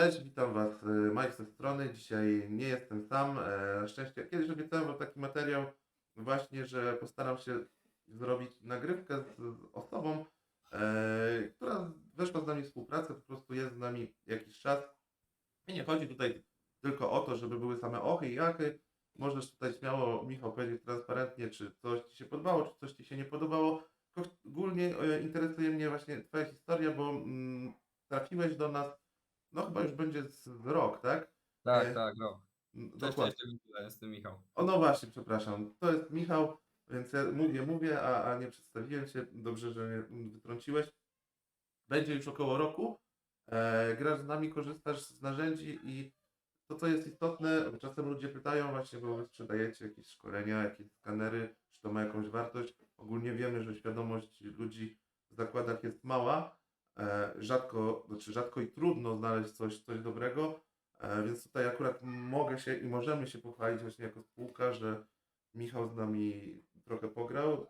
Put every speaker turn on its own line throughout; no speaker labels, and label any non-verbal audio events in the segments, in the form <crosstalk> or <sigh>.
Cześć, witam Was. y, Mike z tej strony. Dzisiaj nie jestem sam. e, szczęście kiedyś obiecałem Wam taki materiał, właśnie, że postaram się zrobić nagrywkę z, osobą, e, która weszła z nami w współpracę, po prostu jest z nami jakiś czas. I nie chodzi tutaj tylko o to, żeby były same ochy i jachy. Możesz tutaj śmiało, Michał, powiedzieć transparentnie, czy coś Ci się podobało, czy coś Ci się nie podobało. Ogólnie e, interesuje mnie właśnie Twoja historia, bo mm, trafiłeś do nas no chyba już będzie rok, tak?
Tak,
E,
tak, rok. Cześć,
Dokładnie.
cześć, jestem Michał.
O no właśnie, przepraszam. To jest Michał, więc ja mówię, mówię, a, a nie przedstawiłem się. Dobrze, że mnie wytrąciłeś. Będzie już około roku. E, grasz z nami, korzystasz z narzędzi i to, co jest istotne, czasem ludzie pytają właśnie, bo wy sprzedajecie jakieś szkolenia, jakieś skanery, czy to ma jakąś wartość. Ogólnie wiemy, że świadomość ludzi w zakładach jest mała. E, rzadko, znaczy rzadko i trudno znaleźć coś, coś dobrego. E, Więc tutaj akurat mogę się i możemy się pochwalić właśnie jako spółka, że Michał z nami trochę pograł,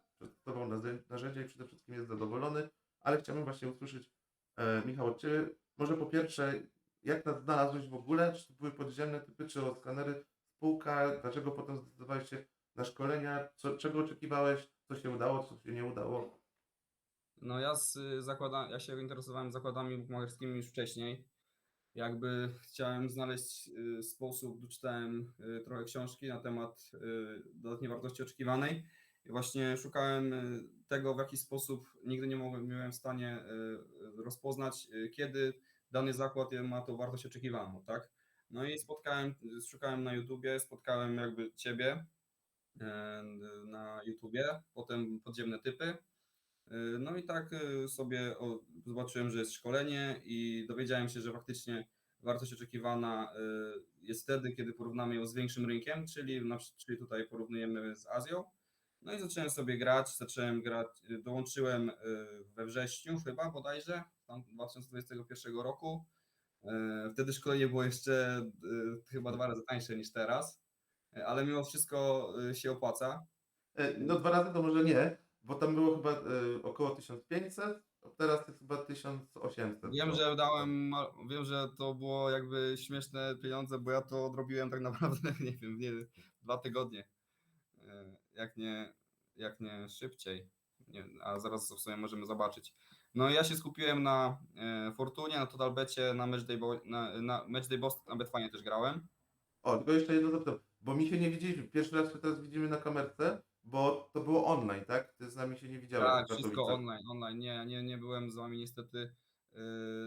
narzę- narzędzia i przede wszystkim jest zadowolony, ale chciałbym właśnie usłyszeć, e, Michał, od Ciebie, może po pierwsze, jak nas znalazłeś w ogóle, czy to były podziemne typy, czy skanery spółka, dlaczego potem zdecydowałeś się na szkolenia, co, czego oczekiwałeś, co się udało, co się nie udało?
No ja z y, zakłada, ja się interesowałem zakładami bukmacherskimi już wcześniej. Jakby chciałem znaleźć y, sposób, doczytałem y, trochę książki na temat dodatniej wartości oczekiwanej i właśnie szukałem tego, w jaki sposób nigdy nie mogłem, byłem w stanie rozpoznać, kiedy dany zakład ma tą wartość oczekiwaną, tak? No i spotkałem, szukałem na YouTubie, spotkałem jakby Ciebie na YouTubie, potem podziemne typy. Y, No i tak y, sobie zobaczyłem, że jest szkolenie i dowiedziałem się, że faktycznie wartość oczekiwana y, jest wtedy, kiedy porównamy ją z większym rynkiem, czyli, czyli tutaj porównujemy z Azją. No i zacząłem sobie grać, zacząłem grać, dołączyłem we wrześniu chyba bodajże, tam 2021 roku. Wtedy szkolenie było jeszcze chyba dwa razy tańsze niż teraz, ale mimo wszystko się opłaca.
E, No dwa razy to może nie, bo tam było chyba e, około 1500, a teraz jest chyba 1800.
Wiem,
No.
że dałem, wiem, że to było jakby śmieszne pieniądze, bo ja to odrobiłem tak <laughs> naprawdę, nie wiem, nie, dwa tygodnie. E, Jak nie, jak nie szybciej. Nie, a zaraz w sumie możemy zobaczyć. No ja się skupiłem na e, Fortunie, na Totalbecie, na Matchday, Bo- na, na Matchday Boss, na Betfanie też grałem.
O, tylko jeszcze jedno zapytam, bo mi się nie widzieliśmy. Pierwszy raz się teraz widzimy na kamerce, bo to było online, tak? Ty z nami się nie widziałeś.
Tak, wszystko online, online. Nie, nie, nie byłem z wami niestety yy,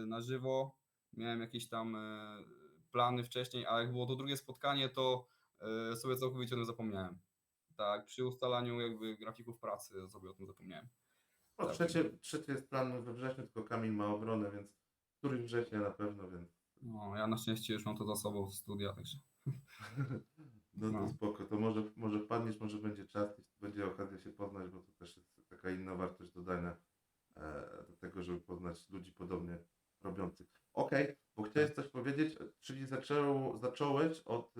na żywo. Miałem jakieś tam yy, plany wcześniej, a jak było to drugie spotkanie, to yy, sobie całkowicie o tym zapomniałem. Tak, przy ustalaniu jakby grafików pracy sobie o tym zapomniałem.
No,
Tak.
trzecie, trzecie jest plan we wrześniu, tylko Kamil ma obronę, więc któryś września na pewno, więc
No, ja na szczęście już mam to za sobą w studia, także. <laughs>
no, to
No.
spoko. To może, może wpadniesz, może będzie czas będzie okazja się poznać, bo to też jest taka inna wartość dodania e, do tego, żeby poznać ludzi podobnie robiących. Okej, bo chciałeś coś powiedzieć, czyli zaczął, zacząłeś od,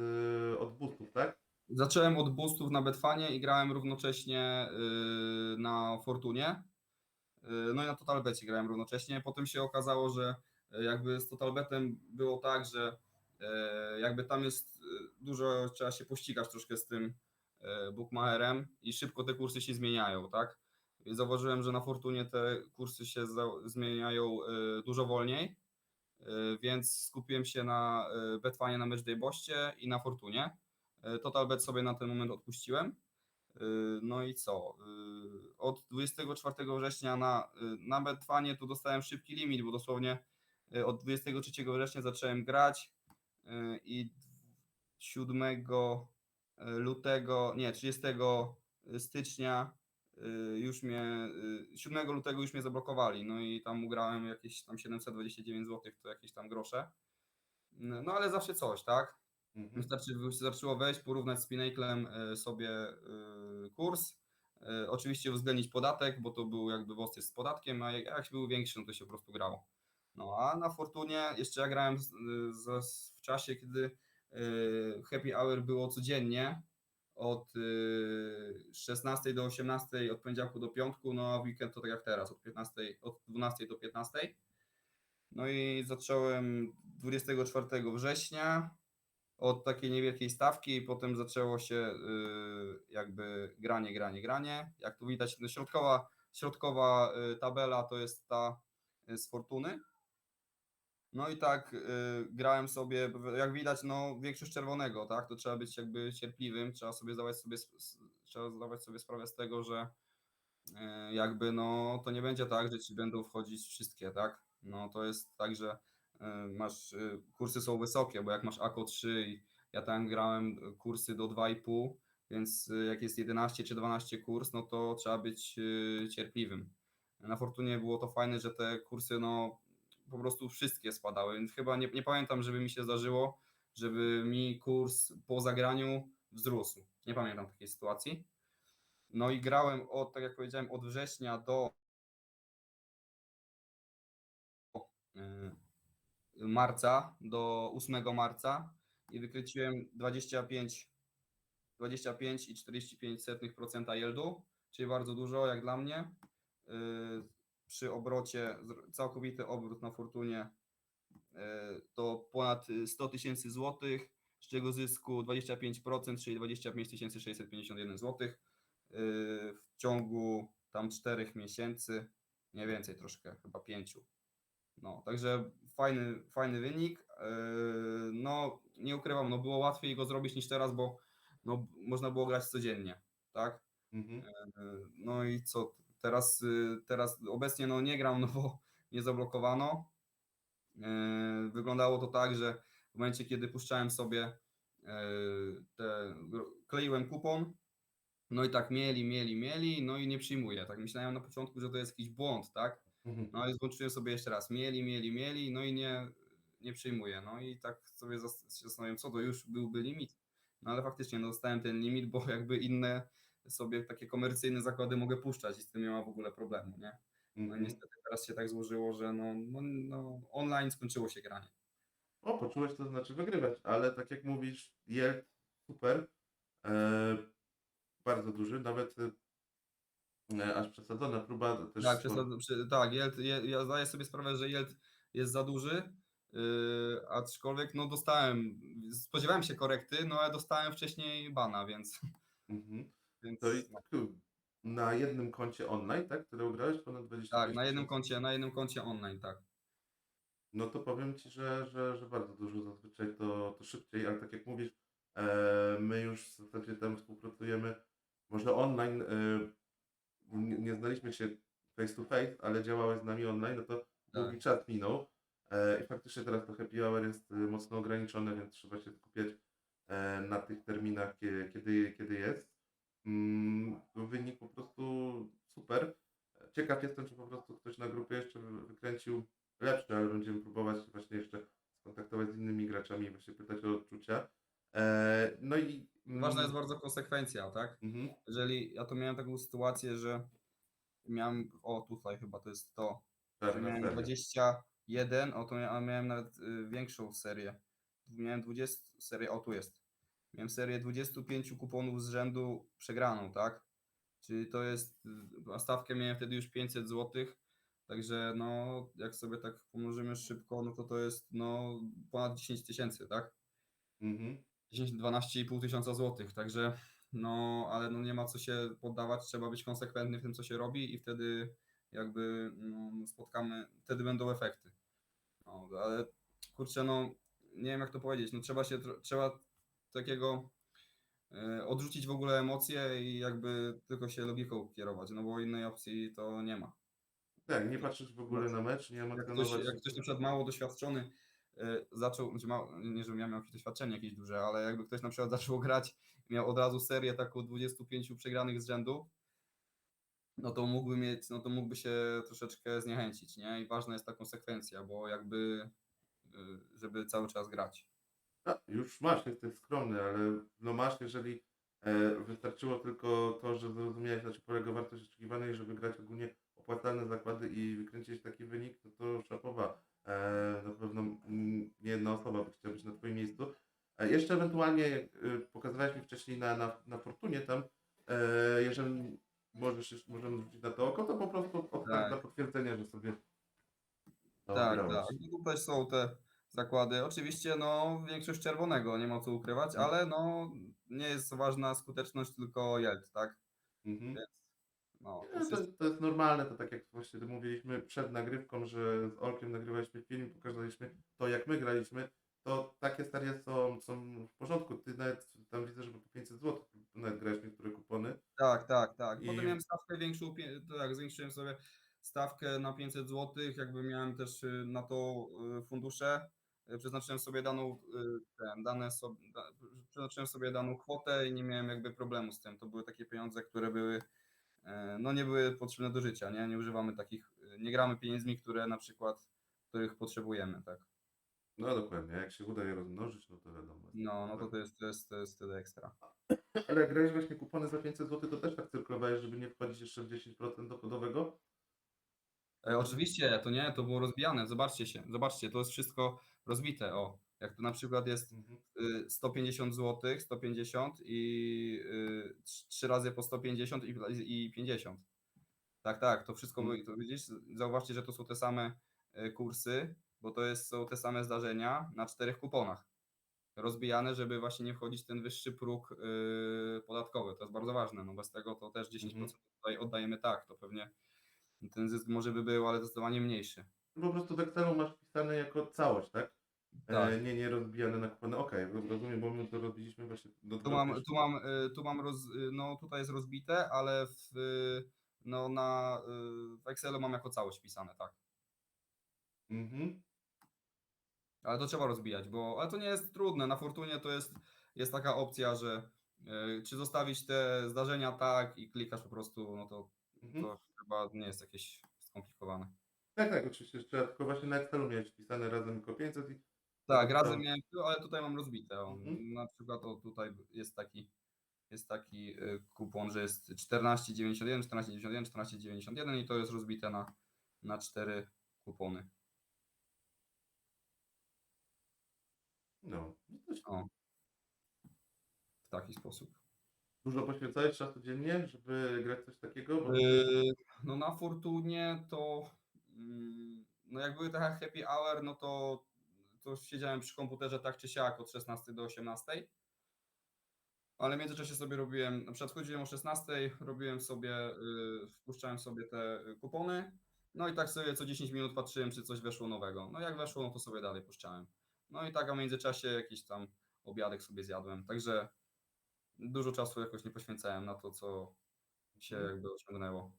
y, od boostów, tak?
Zacząłem od boostów na Betfanie i grałem równocześnie yy, na Fortunie. Yy, No i na Totalbecie grałem równocześnie. Potem się okazało, że yy, jakby z Totalbetem było tak, że jakby tam jest yy, dużo, trzeba się pościgać troszkę z tym yy, bookmacherem i szybko te kursy się zmieniają, tak? I zauważyłem, że na Fortunie te kursy się zmieniają dużo wolniej, więc skupiłem się na Betfanie, na Matchday Boście i na Fortunie. E, Totalbet sobie na ten moment odpuściłem. E, No i co? E, Od 24 września na, e, na Betfanie tu dostałem szybki limit, bo dosłownie e, od 23 września zacząłem grać e, i 7 lutego, nie, 30 stycznia e, już mnie, e, 7 lutego już mnie zablokowali, no i tam ugrałem jakieś tam 729 zł, to jakieś tam grosze. No ale zawsze coś, tak?
Mhm.
Wystarczy, wystarczyło wejść, porównać z Pinnaclem e, sobie e, kurs. E, Oczywiście uwzględnić podatek, bo to był jakby jest z podatkiem, a jak, jak był większy, no to się po prostu grało. No a na Fortunie jeszcze ja grałem z, z, w czasie, kiedy e, Happy Hour było codziennie od e, 16 do 18, od poniedziałku do piątku, no a weekend to tak jak teraz, od 15, od 12 do 15. No i zacząłem 24 września od takiej niewielkiej stawki i potem zaczęło się y, jakby granie, granie, granie. Jak tu widać, środkowa, środkowa y, tabela to jest ta y, z Fortuny. No i tak y, grałem sobie, jak widać, no większość czerwonego, tak? To trzeba być jakby cierpliwym, trzeba sobie zdawać sobie, trzeba zdawać sobie sprawę z tego, że y, jakby no to nie będzie tak, że ci będą wchodzić wszystkie, tak? No to jest tak, że y, masz, y, kursy są wysokie, bo jak masz AKO 3 i ja tam grałem y, kursy do 2,5, więc y, jak jest 11 czy 12 kurs, no to trzeba być y, cierpliwym. Na Fortunie było to fajne, że te kursy no po prostu wszystkie spadały, więc chyba nie, nie pamiętam, żeby mi się zdarzyło, żeby mi kurs po zagraniu wzrósł. Nie pamiętam takiej sytuacji. No i grałem od, tak jak powiedziałem, od września do y, marca, do 8 marca i wykręciłem 25, 25 i 45% yieldu, czyli bardzo dużo jak dla mnie. Przy obrocie, całkowity obrót na Fortunie y, to ponad y, 100 tysięcy złotych, z czego zysku 25%, czyli 25 651 złotych y, w ciągu tam 4 miesięcy, nie więcej troszkę, chyba 5. No, także fajny, fajny wynik. No, nie ukrywam, no było łatwiej go zrobić niż teraz, bo no, można było grać codziennie, tak?
Mhm.
No i co teraz, yy, teraz obecnie no nie gram, no bo mnie zablokowano. Yy, Wyglądało to tak, że w momencie, kiedy puszczałem sobie yy, te, kleiłem kupon, no i tak mieli, mieli, mieli, no i nie przyjmuję. Tak myślałem na początku, że to jest jakiś błąd, tak?
Mhm.
No ale złączyłem sobie jeszcze raz. Mieli, mieli, mieli, no i nie, nie przyjmuję. No i tak sobie się zastanawiam, co to już byłby limit. No ale faktycznie no, dostałem ten limit, bo jakby inne sobie takie komercyjne zakłady mogę puszczać i z tym nie ma w ogóle problemu, nie? No
Mhm.
niestety teraz się tak złożyło, że no, no, no online skończyło się granie.
O, poczułeś to znaczy wygrywać, ale tak jak mówisz, yield super, e, bardzo duży, nawet e, aż przesadzona próba też.
Tak, przesad, przy, tak Yield, je, ja zdaję sobie sprawę, że Yield jest za duży, yy, aczkolwiek no dostałem, spodziewałem się korekty, no ale dostałem wcześniej bana, więc...
Mhm. To tak, na jednym koncie online, tak, które ugrałeś ponad 20
Tak, na jednym koncie, na jednym koncie online, tak.
No to powiem Ci, że, że, że bardzo dużo zazwyczaj to, to szybciej, ale tak jak mówisz, e, my już w zasadzie tam współpracujemy, może online, e, nie, nie znaliśmy się face to face, ale działałeś z nami online, no to długi czas minął e, i faktycznie teraz to happy hour jest e, mocno ograniczone, więc trzeba się skupiać e, na tych terminach, kie- kiedy, kiedy jest. Mm, wynik po prostu super. Ciekaw jestem, czy po prostu ktoś na grupie jeszcze wy- wykręcił lepszy, ale będziemy próbować właśnie jeszcze skontaktować z innymi graczami i właśnie pytać o odczucia. E, no i...
Ważna jest
mm,
bardzo konsekwencja, tak?
mhm,
Jeżeli ja to miałem taką sytuację, że miałem, o tutaj chyba to jest to, że
czarna
miałem
seria.
21, o to mia- a miałem nawet y, większą serię. Miałem 20 serię, o tu jest. Miałem serię 25 kuponów z rzędu przegraną, tak? Czyli to jest, a stawkę miałem wtedy już 500 zł. Także no, jak sobie tak pomnożymy szybko, no to to jest no ponad 10 tysięcy, tak?
Mhm.
10-12,5 tysiąca złotych, także no, ale no nie ma co się poddawać, trzeba być konsekwentny w tym, co się robi i wtedy jakby no, spotkamy, wtedy będą efekty. No, ale kurczę, no nie wiem jak to powiedzieć, no trzeba się, trzeba takiego e, odrzucić w ogóle emocje i jakby tylko się logiką kierować, no bo innej opcji to nie ma.
Tak, nie patrzeć w ogóle na mecz, nie
Jak ktoś, jak ktoś na przykład mało doświadczony y, zaczął, znaczy mało, nie żebym ja miał jakieś doświadczenie jakieś duże, ale jakby ktoś na przykład <laughs> zaczął grać miał od razu serię taką 25 przegranych z rzędu, no to mógłby mieć, no to mógłby się troszeczkę zniechęcić, nie? I ważna jest ta konsekwencja, bo jakby, y, żeby cały czas grać.
A, już masz, jesteś skromny, ale no masz, jeżeli e, wystarczyło tylko to, że zrozumiałeś, na czym polega wartość oczekiwana i żeby grać ogólnie opłacalne zakłady i wykręcić taki wynik, no to szapowa. E, na pewno mm, nie jedna osoba by chciała być na Twoim miejscu. E, jeszcze ewentualnie, jak e, pokazywałeś mi wcześniej na, na, na Fortunie tam, e, jeżeli możesz, możemy zwrócić na to oko, to po prostu odpal
Tak.
dla potwierdzenia, że sobie... No,
Tak,
grałeś.
tak. No tutaj są te zakłady. Oczywiście no większość czerwonego, nie ma co ukrywać,
Mhm.
ale no nie jest ważna skuteczność, tylko yield, tak?
Mhm.
Więc no, to
No, to,
jest,
to jest normalne, to tak jak właśnie mówiliśmy przed nagrywką, że z Olkiem nagrywaliśmy film, pokazaliśmy to, jak my graliśmy, to takie serie są, są w porządku. Ty nawet tam widzę, że po 500 zł nawet grałeś niektóre kupony.
tak, tak, tak. Potem
I-
miałem stawkę większą, tak, zwiększyłem sobie stawkę na 500 zł, jakby miałem też y, na to y, fundusze. Y, Przeznaczyłem sobie daną, y, ten, dane sobie, da, przeznaczyłem sobie daną kwotę i nie miałem jakby problemu z tym. To były takie pieniądze, które były, e, no nie były potrzebne do życia, nie? Nie używamy takich, y, nie gramy pieniędzmi, które na przykład, których potrzebujemy, tak?
No dokładnie, jak się uda je rozmnożyć, no to wiadomo.
No, no to to jest, to jest, to jest wtedy ekstra.
Ale jak grałeś właśnie kupony za 500 zł, to też tak cyrklowałeś, żeby nie wchodzić jeszcze w 10% dochodowego?
E, oczywiście, to nie, to było rozbijane, zobaczcie się, zobaczcie, to jest wszystko rozbite, o, jak to na przykład jest
Mhm.
y, 150 zł, 150 i y, trz- trzy razy po 150 i, i 50. Tak, tak, to wszystko, wy- to widzisz, zauważcie, że to są te same y, kursy, bo to jest, są te same zdarzenia na czterech kuponach. Rozbijane, żeby właśnie nie wchodzić w ten wyższy próg y, podatkowy. To jest bardzo ważne, no bez tego to też 10%
Mhm.
tutaj oddajemy tak, to pewnie ten zysk może by był, ale zdecydowanie mniejszy.
Po prostu w Excelu masz wpisane jako całość, tak?
Tak.
E, nie, nie rozbijane na kupony. Okej, rozumiem, bo my to robiliśmy właśnie do
Tu mam, tu mam, y, tu mam roz, y, no tutaj jest rozbite, ale w, y, no na, y, w Excelu mam jako całość wpisane, tak.
Mhm.
Ale to trzeba rozbijać, bo, ale to nie jest trudne. Na Fortunie to jest, jest taka opcja, że y, czy zostawić te zdarzenia tak i klikasz po prostu, no to,
Mhm.
to chyba nie jest jakieś skomplikowane.
Tak, tak, oczywiście. Trzeba, tylko właśnie na Excelu miałeś wpisane razem tylko 500 i
Tak, razem miałem, ale tutaj mam rozbite.
Mhm.
Na przykład o, tutaj jest taki, jest taki y, kupon, że jest 14,91, 14,91, 14,91 i to jest rozbite na, na cztery kupony.
no. no
O. W taki sposób.
Dużo poświęcałeś czasu dziennie, żeby grać coś takiego? Bo...
Yy, no na Fortunie to mm, no jak były te happy hour, no to, to siedziałem przy komputerze tak czy siak od 16 do 18. Ale w międzyczasie sobie robiłem, na przykład chodziłem o 16, robiłem sobie, yy, wpuszczałem sobie te y, kupony, no i tak sobie co 10 minut patrzyłem, czy coś weszło nowego. No jak weszło, no to sobie dalej puszczałem. No i tak, a w międzyczasie jakiś tam obiadek sobie zjadłem, także dużo czasu jakoś nie poświęcałem na to, co się
Mhm.
jakby osiągnęło.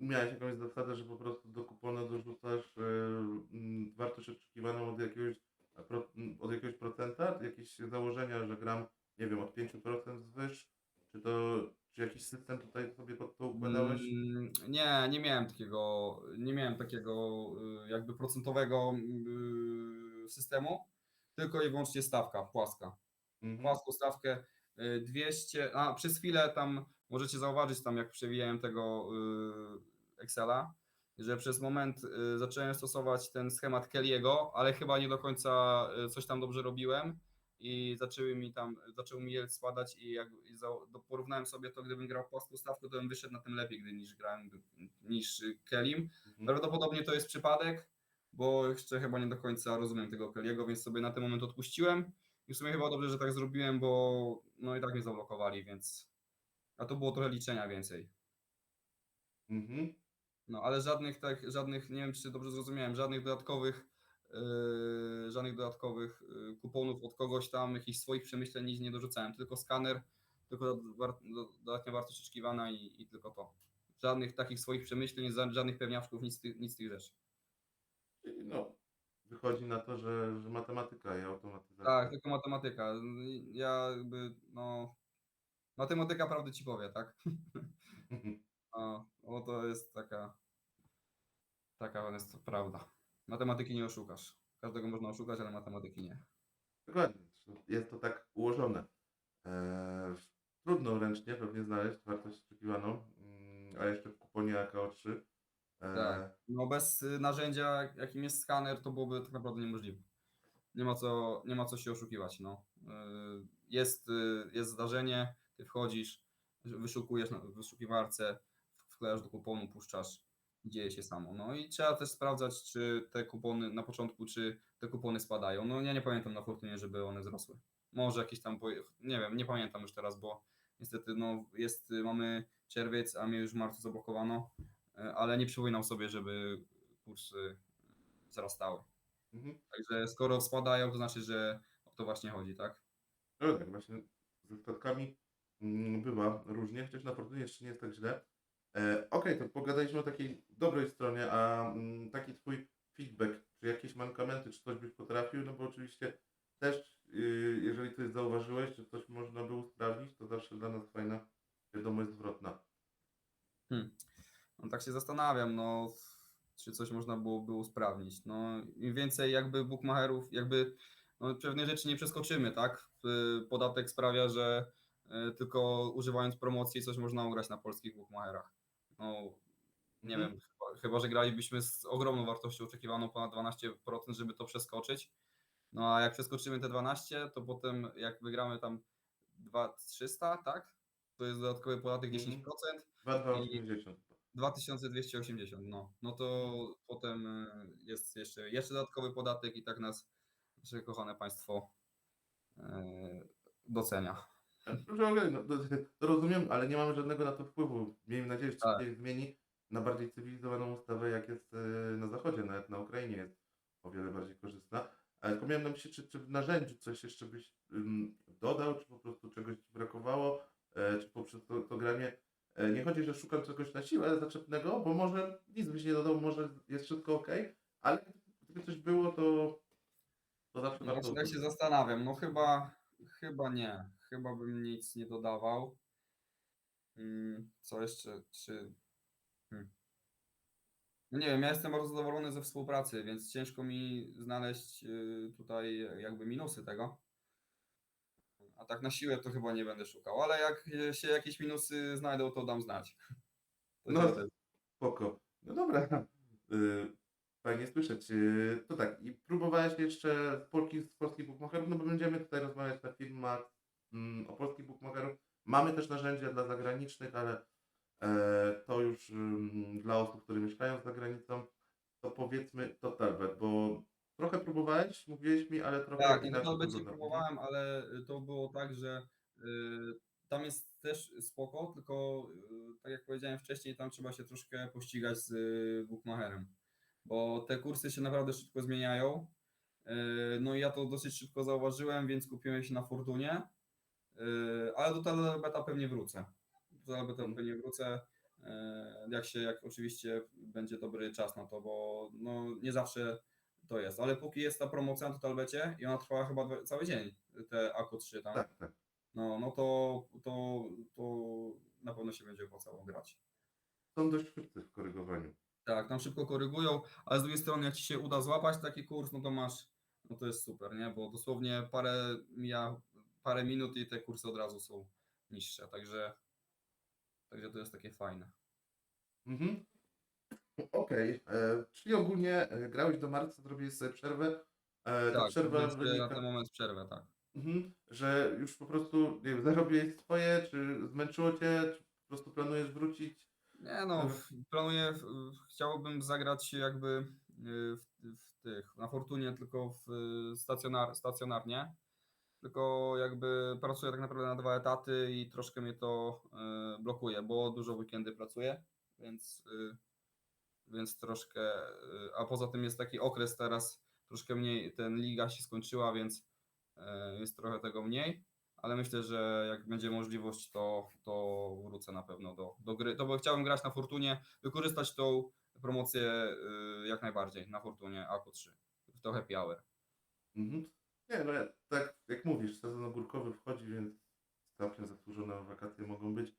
Miałeś jakąś zasadę, że po prostu do kuponu dorzucasz mm, wartość oczekiwaną od jakiegoś, a pro, m, od jakiegoś procenta? Jakieś założenia, że gram, nie wiem, od 5% wzwyż? Czy to, czy jakiś system tutaj sobie pod to układałeś?
Mm, Nie, nie miałem takiego, nie miałem takiego y, jakby procentowego y, systemu, tylko i wyłącznie stawka płaska.
Mhm.
Płaską stawkę 200, a przez chwilę tam możecie zauważyć tam jak przewijałem tego y, Excela, że przez moment y, zacząłem stosować ten schemat Kelly'ego, ale chyba nie do końca y, coś tam dobrze robiłem i zaczęły mi tam, zaczął mi yield spadać i jak i za, porównałem sobie to, gdybym grał płaską stawkę, to bym wyszedł na tym lepiej, gdy niż grałem niż Kellym.
Mhm.
Prawdopodobnie to jest przypadek, bo jeszcze chyba nie do końca rozumiem tego Kelly'ego, więc sobie na ten moment odpuściłem. I w sumie chyba dobrze, że tak zrobiłem, bo no i tak mnie zablokowali, więc. A to było trochę liczenia więcej.
Mhm.
No ale żadnych tak, żadnych, nie wiem czy dobrze zrozumiałem, żadnych dodatkowych, yy, żadnych dodatkowych yy, kuponów od kogoś tam, jakichś swoich przemyśleń nic nie dorzucałem, tylko skaner, tylko dodatnia wartość oczekiwana i, i tylko to. Żadnych takich swoich przemyśleń, żadnych pewniaczków, nic, z tych- nic z tych rzeczy.
No, wychodzi na to, że, że matematyka i automatyzacja.
Tak, tylko matematyka. Ja jakby, no. Matematyka prawdy ci powie, tak? <laughs> No, bo to jest taka. Taka jest prawda. Matematyki nie oszukasz. Każdego można oszukać, ale matematyki nie.
Dokładnie. Jest to tak ułożone. Eee, trudno ręcznie pewnie znaleźć wartość oczekiwaną, mm, a jeszcze w kuponie AKO3. Eee,
Tak. No bez y, narzędzia, jakim jest skaner, to byłoby tak naprawdę niemożliwe. Nie ma co, nie ma co się oszukiwać. No. Y, Jest, y, jest zdarzenie, ty wchodzisz, wyszukujesz na wyszukiwarce, wklejasz do kuponu, puszczasz dzieje się samo. No i trzeba też sprawdzać, czy te kupony na początku, czy te kupony spadają. No ja nie pamiętam na Fortunie, żeby one wzrosły. Może jakieś tam, nie wiem, nie pamiętam już teraz, bo niestety no jest, mamy czerwiec, a mnie już w marcu zablokowano, e, ale nie przypominam sobie, żeby kursy wzrastały.
Mhm.
Także skoro spadają, to znaczy, że o to właśnie chodzi, tak?
No tak, właśnie ze statkami mm, bywa różnie, chociaż na Fortunie jeszcze nie jest tak źle. E, Okej, to pogadaliśmy o takiej dobrej stronie, a mm, taki twój feedback, czy jakieś mankamenty, czy coś byś potrafił, no bo oczywiście też, y, jeżeli coś zauważyłeś, czy coś można by usprawnić, to zawsze dla nas fajna wiadomość zwrotna.
No tak się zastanawiam, no czy coś można byłoby usprawnić. No im więcej jakby bookmacherów, jakby no, pewne rzeczy nie przeskoczymy, tak? Podatek sprawia, że y, tylko używając promocji coś można ugrać na polskich bookmacherach. No nie
Mhm.
wiem, chyba, chyba że gralibyśmy z ogromną wartością oczekiwaną ponad 12%, żeby to przeskoczyć. No a jak przeskoczymy te 12, to potem jak wygramy tam 2300, tak? To jest dodatkowy podatek
Mhm.
10%.
2280.
2280, no. No to potem e, jest jeszcze, jeszcze dodatkowy podatek i tak nas nasze kochane państwo e, docenia.
No, rozumiem, ale nie mamy żadnego na to wpływu. Miejmy nadzieję, że to
Tak.
się zmieni na bardziej cywilizowaną ustawę, jak jest e, na zachodzie, nawet na Ukrainie jest o wiele bardziej korzystna. Ale tylko miałem na myśli, czy, czy w narzędziu coś jeszcze byś dodał, czy po prostu czegoś ci brakowało, czy poprzez to, to granie. E, nie chodzi, że szukam czegoś na siłę zaczepnego, bo może nic byś nie dodał, może jest wszystko ok, ale gdyby coś było, to, to zawsze warto.
tak się zastanawiam, no chyba, chyba nie. Chyba bym nic nie dodawał. Mm, Co jeszcze, czy... Hmm. No nie wiem, ja jestem bardzo zadowolony ze współpracy, więc ciężko mi znaleźć y, tutaj jakby minusy tego. A tak na siłę to chyba nie będę szukał, ale jak się jakieś minusy znajdą, to dam znać. To
No. Spoko. No dobra. Y, Fajnie słyszeć. Y, To tak, i próbowałeś jeszcze z, polskich, z polskich bookmacherów, no bo będziemy tutaj rozmawiać na filmach mm, o polskich bookmacherów. Mamy też narzędzia dla zagranicznych, ale e, to już dla osób, które mieszkają za granicą, to powiedzmy Totalbet, bo trochę próbowałeś, mówiłeś mi, ale trochę
Tak, no
inaczej
to będzie próbowałem, ale y, to było tak, że y, tam jest też spoko, tylko y, tak jak powiedziałem wcześniej, tam trzeba się troszkę pościgać z y, bookmacherem, bo te kursy się naprawdę szybko zmieniają. Y, no i ja to dosyć szybko zauważyłem, więc kupiłem się na Fortunie, y, ale do Talbeta pewnie wrócę. Do Talbeta
Mhm.
pewnie wrócę, y, jak się, jak oczywiście będzie dobry czas na to, bo no nie zawsze to jest, ale póki jest ta promocja na Totalbecie i ona trwa chyba cały dzień, te AKO 3 tam,
Tak, tak.
no, no to, to, to na pewno się będzie opłacało grać.
Są dość szybcy w korygowaniu.
Tak, tam szybko korygują, ale z drugiej strony jak Ci się uda złapać taki kurs, no to masz, no to jest super, nie? Bo dosłownie parę mija, parę minut i te kursy od razu są niższe, także, także to jest takie fajne.
Mhm. Okej, e, czyli ogólnie e, grałeś do marca, zrobiłeś sobie przerwę. E, ta
Tak,
przerwa
e, na
wynika,
ten moment przerwę, tak.
mhm, że już po prostu nie wiem, zarobiłeś swoje, czy zmęczyło cię, czy po prostu planujesz wrócić?
Nie no, w- planuję, w- chciałbym zagrać jakby y, w, w tych, na Fortunie tylko w y, stacjonar, stacjonarnie, tylko jakby pracuję tak naprawdę na dwa etaty i troszkę mnie to y, blokuje, bo dużo w weekendy pracuję, więc, y, więc troszkę, y, a poza tym jest taki okres teraz, troszkę mniej, ten liga się skończyła, więc y, jest trochę tego mniej ale myślę, że jak będzie możliwość, to, to wrócę na pewno do, do gry. To bo chciałbym grać na Fortunie, wykorzystać tą promocję y, jak najbardziej na Fortunie AKO 3 w to happy hour.
Mhm. Nie, no tak jak mówisz, sezon ogórkowy wchodzi, więc całkiem zasłużone wakacje mogą być.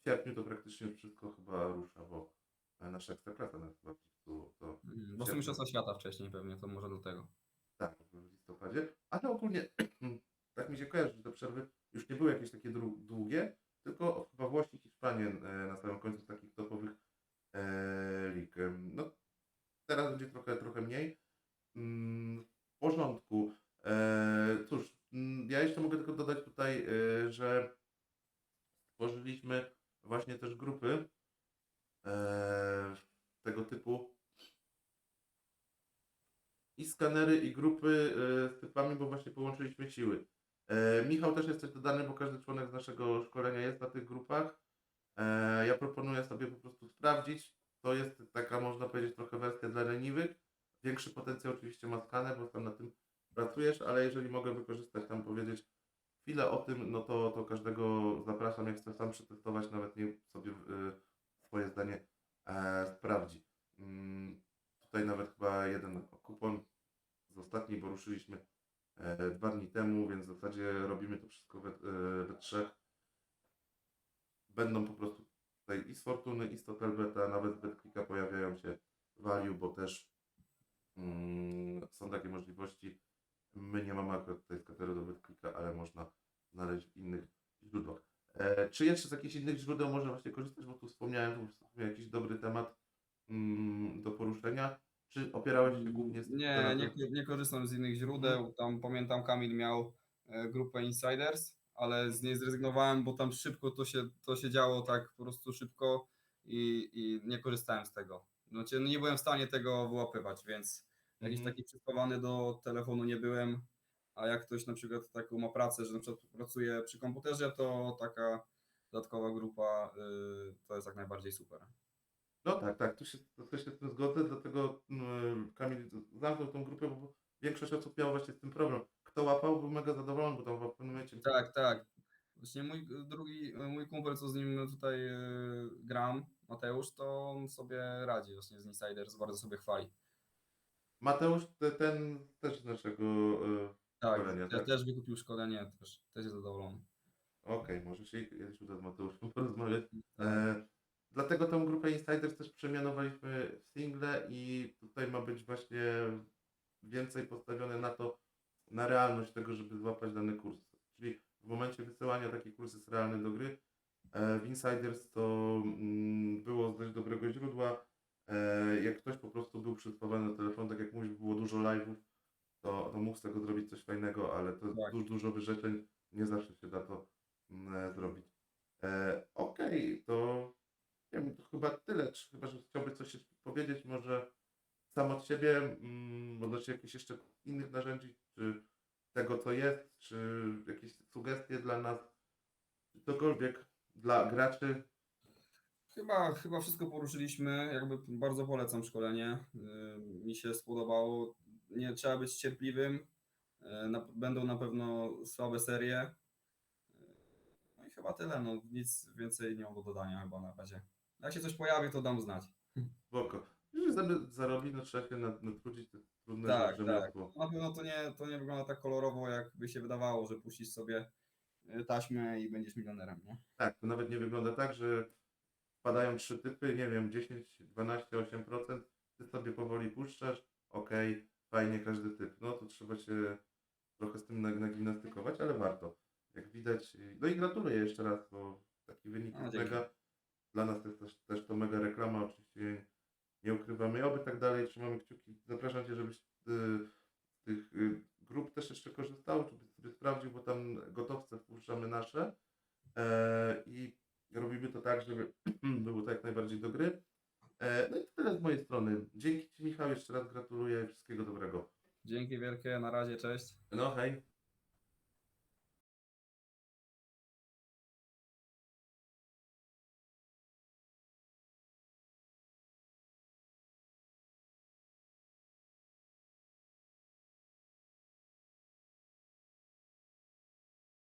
W sierpniu to praktycznie wszystko chyba rusza, e, nasza ekstraklasa nawet chyba lipcu to
Mm, Bo są mistrzostwa świata wcześniej pewnie, to może do tego.
Tak, w listopadzie. Ale ogólnie <clears throat> tak mi się kojarzy, że te przerwy już nie były jakieś takie długie, tylko od chyba Włosi, Hiszpanię e, na samym końcu z takich topowych e, lig. Em, No, teraz będzie trochę, trochę mniej. Mm, w porządku. E, cóż, mm, ja jeszcze mogę tylko dodać tutaj, e, że stworzyliśmy właśnie też grupy e, tego tego typu i skanery, i grupy e, z typami, bo właśnie połączyliśmy siły. E, Michał też jest coś dodany, bo każdy członek z naszego szkolenia jest na tych grupach. E, ja proponuję sobie po prostu sprawdzić. To jest taka, można powiedzieć, trochę wersja dla leniwych. Większy potencjał oczywiście ma skaner, bo tam na tym pracujesz, ale jeżeli mogę wykorzystać tam, powiedzieć chwilę o tym, no to, to każdego zapraszam, jak chce sam przetestować, nawet nie sobie y, swoje zdanie e, sprawdzi. Mm, tutaj nawet chyba jeden kupon z ostatniej, bo ruszyliśmy e, dwa dni temu, więc w zasadzie robimy to wszystko we, e, we trzech. Będą po prostu tutaj i z Fortuny, i z Totalbeta, nawet z Betclicka pojawiają się value, bo też są takie możliwości. My nie mamy akurat tutaj skateru do Betclicka, ale można znaleźć w innych źródłach. E, czy jeszcze z jakichś innych źródeł można właśnie korzystać, bo tu wspomniałem, że jakiś dobry temat mm, do poruszenia. Czy opierałeś się głównie z
Nie, nie, nie korzystam z innych źródeł. Tam pamiętam, Kamil miał e, grupę Insiders, ale z niej zrezygnowałem, bo tam szybko to się, to się działo tak po prostu szybko i, i nie korzystałem z tego. Znaczy, no nie byłem w stanie tego wyłapywać, więc jakiś
Mhm.
taki przystawany do telefonu nie byłem. A jak ktoś na przykład taką ma pracę, że na przykład pracuje przy komputerze, to taka dodatkowa grupa y, to jest jak najbardziej super.
No tak, tak, tu się, to się z tym zgodzę, dlatego mm, Kamil zamknął tą grupę, bo większość osób miała właśnie z tym problem. Kto łapał, był mega zadowolony, bo tam w pewnym momencie
Tak, tak. Właśnie mój drugi, mój kumpel, co z nim tutaj e, gram, Mateusz, to on sobie radzi właśnie z Insiders, bardzo sobie chwali.
Mateusz, te, ten też z naszego... e,
Tak,
Szkolenie,
też,
tak?
też wykupił szkolenie, też, też jest zadowolony.
Okej, może się kiedyś uda z Mateuszem <laughs> porozmawiać.
Tak.
E, dlatego tą grupę Insiders też przemianowaliśmy w single i tutaj ma być właśnie więcej postawione na to, na realność tego, żeby złapać dany kurs. Czyli w momencie wysyłania taki kurs jest realny do gry. E, w Insiders to mm, było z dość dobrego źródła. E, jak ktoś po prostu był przysłowany na telefon, tak jak mówisz, było dużo live'ów, to, to mógł z tego zrobić coś fajnego, ale to jest
Tak.
dużo, dużo wyrzeczeń, nie zawsze się da to mm, e, zrobić. Okej, to nie wiem, to chyba tyle. Czy chyba, że chciałbyś coś powiedzieć, może sam od siebie, mm, odnośnie jakichś jeszcze innych narzędzi, czy tego, co jest, czy jakieś sugestie dla nas, czy cokolwiek dla graczy.
Chyba, chyba wszystko poruszyliśmy, jakby bardzo polecam szkolenie, y, mi się spodobało, nie trzeba być cierpliwym, y, będą na pewno słabe serie. Y, No i chyba tyle, no nic więcej nie mam do dodania chyba na razie. Jak się coś pojawi, to dam znać.
Spoko. Jeżeli żeby zarobić, no trzeba się trudne
Tak, tak.
rzemiosło.
Na pewno to nie, to nie wygląda tak kolorowo, jakby się wydawało, że puścisz sobie taśmę i będziesz milionerem, nie?
Tak, to nawet nie wygląda tak, że wpadają trzy typy, nie wiem, 10, 12, 8%, ty sobie powoli puszczasz, okej, fajnie każdy typ. No to trzeba się trochę z tym nag- nagimnastykować, ale warto. Jak widać, no i gratuluję jeszcze raz, bo taki wynik
dzięki.
mega. Dla nas to jest też, też to mega reklama, oczywiście nie ukrywamy, oby tak dalej, trzymamy kciuki. Zapraszam Cię, żebyś y, z tych y, grup też jeszcze korzystał, żebyś sobie sprawdził, bo tam gotowce wpuszczamy nasze e, i robimy to tak, żeby <clears throat> było to jak najbardziej do gry. E, no i to tyle z mojej strony. Dzięki Ci Michał, jeszcze raz gratuluję, wszystkiego dobrego.
Dzięki wielkie, na razie, cześć.
No hej.